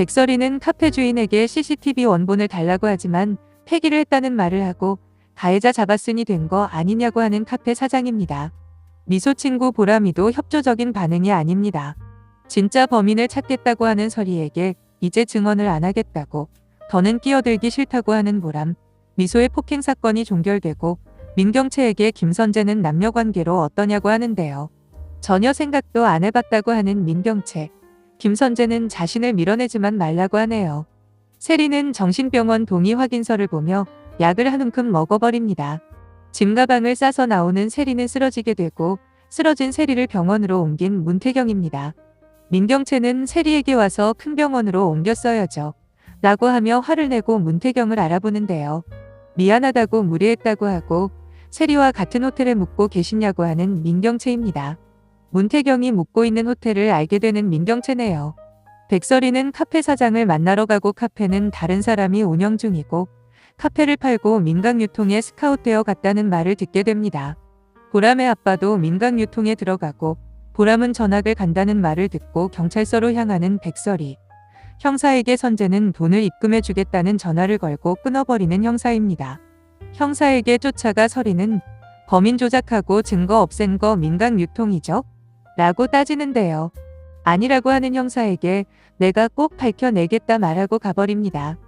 백설이는 카페 주인에게 CCTV 원본을 달라고 하지만 폐기를 했다는 말을 하고 가해자 잡았으니 된 거 아니냐고 하는 카페 사장입니다. 미소 친구 보람이도 협조적인 반응이 아닙니다. 진짜 범인을 찾겠다고 하는 설이에게 이제 증언을 안 하겠다고 더는 끼어들기 싫다고 하는 보람. 미소의 폭행 사건이 종결되고 민경채에게 김선재는 남녀 관계로 어떠냐고 하는데요. 전혀 생각도 안 해봤다고 하는 민경채. 김선재는 자신을 밀어내지만 말라고 하네요. 세리는 정신병원 동의 확인서를 보며 약을 한 움큼 먹어버립니다. 짐 가방을 싸서 나오는 세리는 쓰러지게 되고 쓰러진 세리를 병원으로 옮긴 문태경입니다. 민경채는 세리에게 와서 큰 병원으로 옮겼어야죠. 라고 하며 화를 내고 문태경을 알아보는데요. 미안하다고 무리했다고 하고 세리와 같은 호텔에 묵고 계시냐고 하는 민경채입니다. 문태경이 묵고 있는 호텔을 알게 되는 민경채네요. 백설이는 카페 사장을 만나러 가고 카페는 다른 사람이 운영 중이고 카페를 팔고 민강유통에 스카웃되어 갔다는 말을 듣게 됩니다. 보람의 아빠도 민강유통에 들어가고 보람은 전학을 간다는 말을 듣고 경찰서로 향하는 백설이. 형사에게 선재는 돈을 입금해 주겠다는 전화를 걸고 끊어버리는 형사입니다. 형사에게 쫓아가 서리는 범인 조작하고 증거 없앤 거 민강유통이죠? 라고 따지는데요. 아니라고 하는 형사에게 내가 꼭 밝혀내겠다 말하고 가버립니다.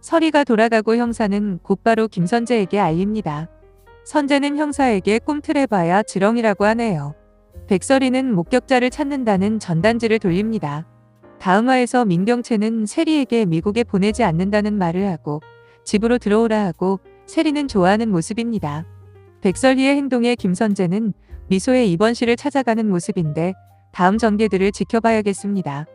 서리가 돌아가고 형사는 곧바로 김선재에게 알립니다. 선재는 형사에게 꿈틀해봐야 지렁이라고 하네요. 백설이는 목격자를 찾는다는 전단지를 돌립니다. 다음화에서 민경채는 세리에게 미국에 보내지 않는다는 말을 하고 집으로 들어오라 하고 세리는 좋아하는 모습입니다. 백설이의 행동에 김선재는 미소의 입원실을 찾아가는 모습인데 다음 전개들을 지켜봐야겠습니다.